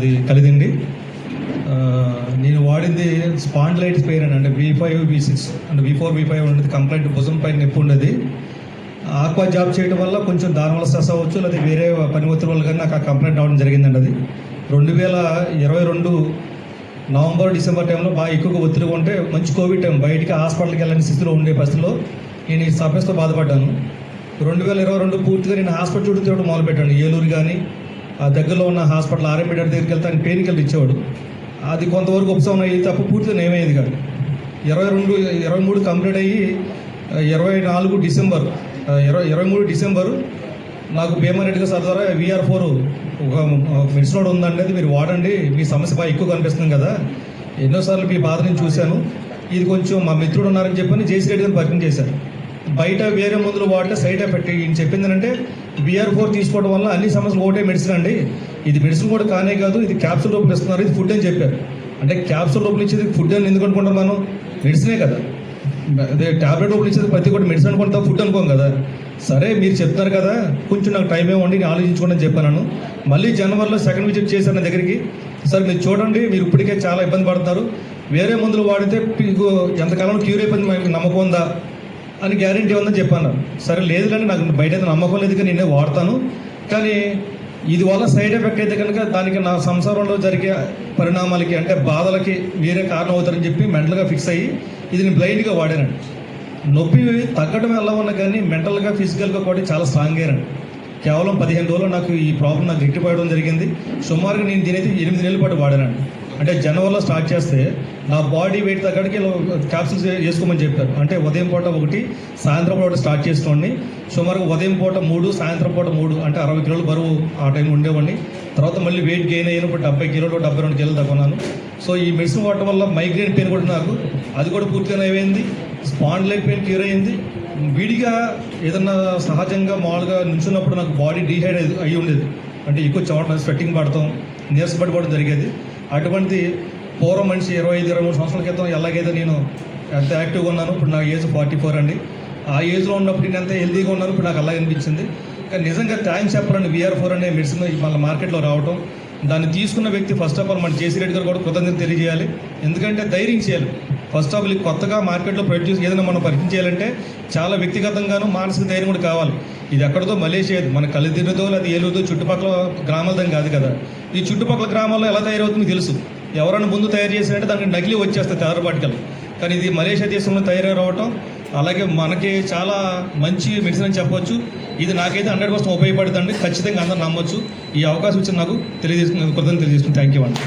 అది కలిదిండి నేను వాడింది స్పాండ్లైటిస్ పెయిన్ అని అంటే వి ఫైవ్ వి సిక్స్ అంటే వి ఫోర్ వి ఫైవ్ ఉండేది. కంప్లైంట్ భుజం పైన నొప్పి ఉండేది. ఆక్వా జాబ్ చేయడం వల్ల కొంచెం దాని వల్ల స్ట్రెస్ అవ్వచ్చు లేదా వేరే పని ఒత్తిడి వల్ల కానీ నాకు ఆ కంప్లైంట్ రావడం జరిగిందండి అది. రెండు వేల ఇరవై రెండు నవంబర్ డిసెంబర్ టైంలో బాగా ఎక్కువగా ఒత్తిడిగా ఉంటే మంచి కోవిడ్ టైం బయటికి హాస్పిటల్కి వెళ్ళని స్థితిలో ఉండే పరిస్థితిలో నేను ఈ సమస్యతో బాధపడ్డాను. రెండు వేల ఇరవై రెండు పూర్తిగా నేను హాస్పిటల్ చుట్టూ తిరగడం మొదలుపెట్టాను. ఏలూరు కానీ ఆ దగ్గరలో ఉన్న హాస్పిటల్ ఆర్ఎంపీ దగ్గరికి వెళ్తే ఆయన పెయిన్ కిల్లర్ ఇచ్చేవాడు. అది కొంతవరకు ఉపశమనం అయ్యి తప్ప పూర్తిగా నయమయ్యేది కాదు. ఇరవై రెండు ఇరవై మూడు కంప్లీట్ అయ్యి ఇరవై నాలుగు డిసెంబర్ ఇరవై ఇరవై మూడు డిసెంబర్ నాకు భీమారెడ్డి సార్ ద్వారా విఆర్ ఫోర్ ఒక మెడిసిన్ కూడా ఉందండి అది మీరు వాడండి మీ సమస్య బాగా ఎక్కువ కనిపిస్తుంది కదా. ఎన్నోసార్లు మీ బాధ నేను చూశాను. ఇది కొంచెం మా మిత్రుడు ఉన్నారని చెప్పని జేసీ రెడ్డి గారు పరిచయం చేశారు. బయట వేరే మందులు వాడితే సైడ్ ఎఫెక్ట్ ఈయన చెప్పింది ఏంటంటే ఫోర్ తీసుకోవడం వల్ల అన్ని సమస్యలు ఒకటే మెడిసిన్ అండి. ఇది మెడిసిన్ కూడా కానే కాదు ఇది క్యాప్సూల్ రూపంలో ఇస్తున్నారు ఇది ఫుడ్ అని చెప్పారు. అంటే క్యాప్సూల్ రూపంలో ఇచ్చేది ఫుడ్ అని ఎందుకు అనుకుంటాం మనం? మెడిసినే కదా. అదే టాబ్లెట్ రూపంలో ఇచ్చేది ప్రతి ఒక్కటి మెడిసిన్ అనుకుంటా ఫుడ్ అనుకోం కదా. సరే మీరు చెప్తున్నారు కదా కొంచెం నాకు టైం ఇవ్వండి నేను ఆలోచించుకోండి అని చెప్పాను. మళ్ళీ జనవరిలో సెకండ్ విజిట్ చేశాను నా దగ్గరికి. సార్ మీరు చూడండి మీరు ఇప్పటికే చాలా ఇబ్బంది పడుతున్నారు. వేరే మందులు వాడితే మీకు ఎంతకాలం క్యూర్ అయిపోయింది మీకు నమ్మకం ఉందా? అని గ్యారంటీ ఉందని చెప్పాను సరే లేదు కానీ నాకు బయట అయితే నమ్మకం లేదు కానీ నేనే వాడతాను. కానీ ఇది వల్ల సైడ్ ఎఫెక్ట్ అయితే కనుక దానికి నా సంసారంలో జరిగే పరిణామాలకి అంటే బాధలకి వేరే కారణం అవుతారని చెప్పి మెంటల్గా ఫిక్స్ అయ్యి ఇది నేను బ్లైండ్గా వాడానండి. నొప్పి తగ్గడం ఎలా ఉన్నా కానీ మెంటల్గా ఫిజికల్గా కూడా చాలా స్ట్రాంగ్ అయ్యానండి. కేవలం పదిహేను రోజులు నాకు ఈ ప్రాబ్లం నాకు రెక్టిపోవడం జరిగింది. సుమారుగా నేను దీనైతే ఎనిమిది నెలల పాటు వాడానండి. అంటే జనవరిలో స్టార్ట్ చేస్తే నా బాడీ వెయిట్ తగ్గడికి క్యాప్సూల్స్ వేసుకోమని చెప్పారు. అంటే ఉదయం పూట ఒకటి సాయంత్రం పూట ఒకటి స్టార్ట్ చేసుకోండి. సుమారుగా ఉదయం పూట మూడు సాయంత్రం పూట మూడు అంటే అరవై కిలోలు బరువు ఆ టైం ఉండేవాడిని. తర్వాత మళ్ళీ వెయిట్ గెయిన్ అయినప్పుడు డెబ్బై కిలోలు డెబ్బై రెండు కిలోలు తగ్గున్నాను. సో ఈ మెడిసిన్ వాడటం వల్ల మైగ్రేన్ పెయిన్ కూడా నాకు అది కూడా పూర్తిగా అయిపోయింది స్పాండ్లైట్ పెయిన్ క్యూర్ అయింది. విడిగా ఏదన్నా సహజంగా మామూలుగా నిల్చున్నప్పుడు నాకు బాడీ డీహైడ్ అయ్యి ఉండేది. అంటే ఎక్కువ చోట స్వెట్టింగ్ పడతాం నీరసపడిపోవడం జరిగేది. అటువంటి పూర్వ మనిషి ఇరవై ఐదు ఇరవై మూడు సంవత్సరాల క్రితం ఎలాగైతే నేను ఎంత యాక్టివ్గా ఉన్నాను ఇప్పుడు నా ఏజ్ ఫార్టీ ఫోర్ అండి. ఆ ఏజ్లో ఉన్నప్పుడు నేను ఎంత హెల్తీగా ఉన్నాను ఇప్పుడు నాకు అలాగే అనిపించింది. కానీ నిజంగా థ్యాంక్స్ చెప్పాలండి విఆర్ ఫోర్ అనే మెడిసిన్ మన మార్కెట్లో రావటం దాన్ని తీసుకున్న వ్యక్తి ఫస్ట్ ఆఫ్ ఆల్ మన జేసీ రెడ్డి గారు కూడా కృతజ్ఞత తెలియజేయాలి. ఎందుకంటే ధైర్యం చేయాలి. ఫస్ట్ ఆఫ్ ఆల్ కొత్తగా మార్కెట్లో ప్రొడ్యూస్ ఏదైనా మనం పరిచయం చేయాలంటే చాలా వ్యక్తిగతంగాను మానసిక ధైర్యం కూడా కావాలి. ఇది ఎక్కడితో మలేషియా మన కలిదిరితో లేదా ఏలూరుతో చుట్టుపక్కల గ్రామాలతో కాదు కదా. ఈ చుట్టుపక్కల గ్రామాల్లో ఎలా తయారవుతుందో తెలుసు. ఎవరైనా ముందు తయారు చేసినట్టే దానికి నకిలీ వచ్చేస్తాయి తెల్లబాటికలు కానీ ఇది మలేషియా దేశంలో తయారు రావటం అలాగే మనకి చాలా మంచి మెడిసిన్ అని చెప్పవచ్చు ఇది నాకైతే హండ్రెడ్ పర్సెంట్ ఉపయోగపడుతుంది. ఖచ్చితంగా అందరూ నమ్మొచ్చు. ఈ అవకాశం ఇచ్చిన నాకు తెలియజేసుకుని కృతజ్ఞత తెలియజేసుకుని థ్యాంక్ యూ అండి.